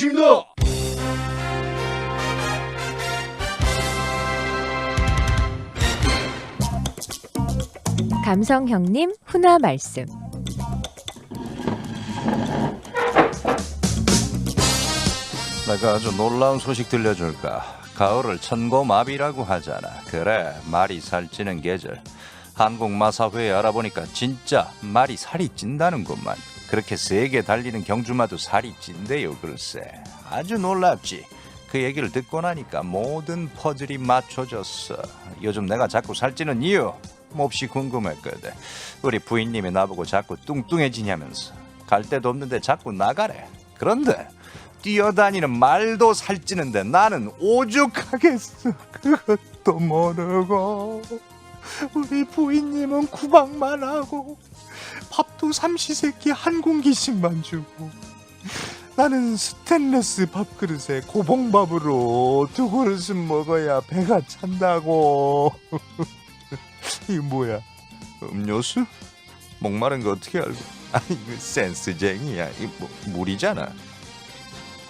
소식입니다. 감성 형님 훈화 말씀. 내가 아주 놀라운 소식 들려줄까? 가을을 천고마비라고 하잖아. 그래, 말이 살찌는 계절. 한국 마사회에 알아보니까 진짜 말이 살이 찐다는구만. 그렇게 세게 달리는 경주마도 살이 찐대요, 글쎄. 아주 놀랍지. 그 얘기를 듣고 나니까 모든 퍼즐이 맞춰졌어. 요즘 내가 자꾸 살찌는 이유 몹시 궁금했거든. 우리 부인님이 나보고 자꾸 뚱뚱해지냐면서 갈 데도 없는데 자꾸 나가래. 그런데 뛰어다니는 말도 살찌는데 나는 오죽하겠어. 그것도 모르고 우리 부인님은 구박만 하고 밥도 삼시세끼 한 공기씩만 주고 나는 스테인레스 밥그릇에 고봉밥으로 두 그릇은 먹어야 배가 찬다고. 이거 뭐야? 음료수? 목마른 거 어떻게 알고? 아 이거 센스쟁이야. 이 뭐, 물이잖아.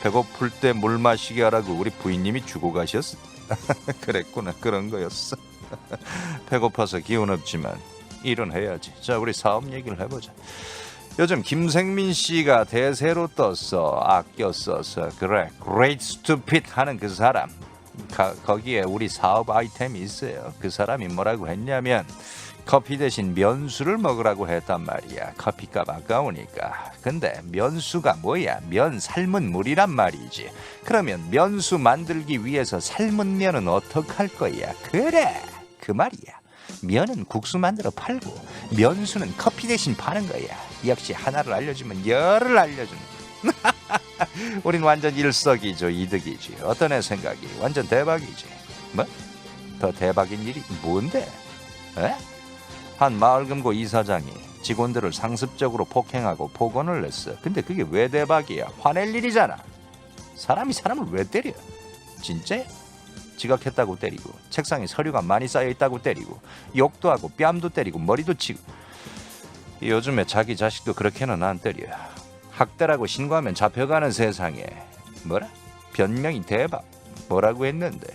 배고플 때 물 마시게 하라고 우리 부인님이 주고 가셨어. 그랬구나 그런 거였어. 배고파서 기운 없지만 일은 해야지. 자 우리 사업 얘기를 해보자. 요즘 김생민 씨가 대세로 떴어. 아껴 써서 그래. Great Stupid 하는 그 사람. 가- 거기에 우리 사업 아이템이 있어요. 그 사람이 뭐라고 했냐면 커피 대신 면수를 먹으라고 했단 말이야. 커피값 아까우니까. 근데 면수가 뭐야? 면 삶은 물이란 말이지. 그러면 면수 만들기 위해서 삶은 면은 어떡할 거야? 그래. 그 말이야. 면은 국수 만들어 팔고 면수는 커피 대신 파는 거야. 역시 하나를 알려주면 열을 알려주는. 우린 완전 일석이조 이득이지. 어떤 애 생각이 완전 대박이지. 뭐? 더 대박인 일이 뭔데? 에? 한 마을금고 이사장이 직원들을 상습적으로 폭행하고 폭언을 냈어. 근데 그게 왜 대박이야? 화낼 일이잖아. 사람이 사람을 왜 때려? 진짜? 지각했다고 때리고 책상에 서류가 많이 쌓여 있다고 때리고 욕도 하고 뺨도 때리고 머리도 치고 요즘에 자기 자식도 그렇게는 안 때려. 학대라고 신고하면 잡혀가는 세상에 뭐라? 변명이 대박. 뭐라고 했는데?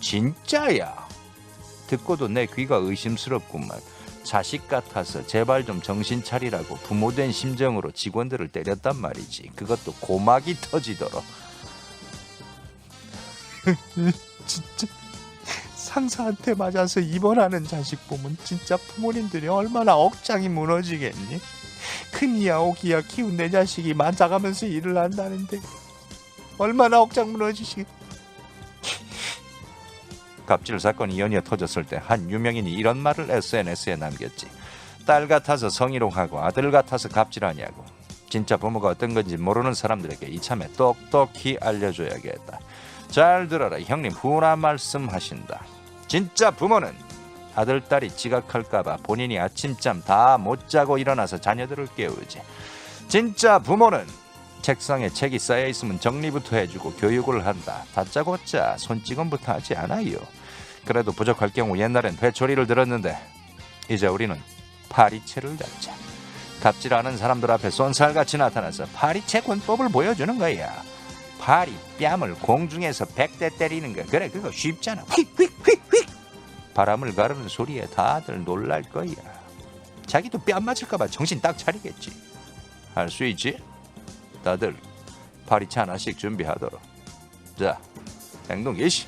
진짜야. 듣고도 내 귀가 의심스럽구만. 자식 같아서 제발 좀 정신 차리라고 부모된 심정으로 직원들을 때렸단 말이지. 그것도 고막이 터지도록. 진짜 상사한테 맞아서 입원하는 자식 보면 진짜 부모님들이 얼마나 억장이 무너지겠니? 큰이야 오기야 키운 내 자식이 만져가면서 일을 한다는데 얼마나 억장 무너지시 갑질 사건이 연이어 터졌을 때 한 유명인이 이런 말을 SNS에 남겼지. 딸 같아서 성희롱하고 아들 같아서 갑질하냐고. 진짜 부모가 어떤 건지 모르는 사람들에게 이참에 똑똑히 알려줘야겠다. 잘 들어라 형님 훈한 말씀 하신다. 진짜 부모는 아들 딸이 지각할까봐 본인이 아침잠 다 못 자고 일어나서 자녀들을 깨우지. 진짜 부모는 책상에 책이 쌓여 있으면 정리부터 해주고 교육을 한다. 다짜고짜 손찌검부터 하지 않아요. 그래도 부족할 경우 옛날엔 회초리를 들었는데 이제 우리는 파리채를 잡자. 갑질 하는 사람들 앞에 쏜살같이 나타나서 파리채 권법을 보여주는 거야. 파리 뺨을 공중에서 백대 때리는 거 그래 그거 쉽잖아. 휙휙휙휙 바람을 가르는 소리에 다들 놀랄 거야. 자기도 뺨 맞을까봐 정신 딱 차리겠지. 할 수 있지? 다들 파리채 하나씩 준비하도록. 자, 행동 개시.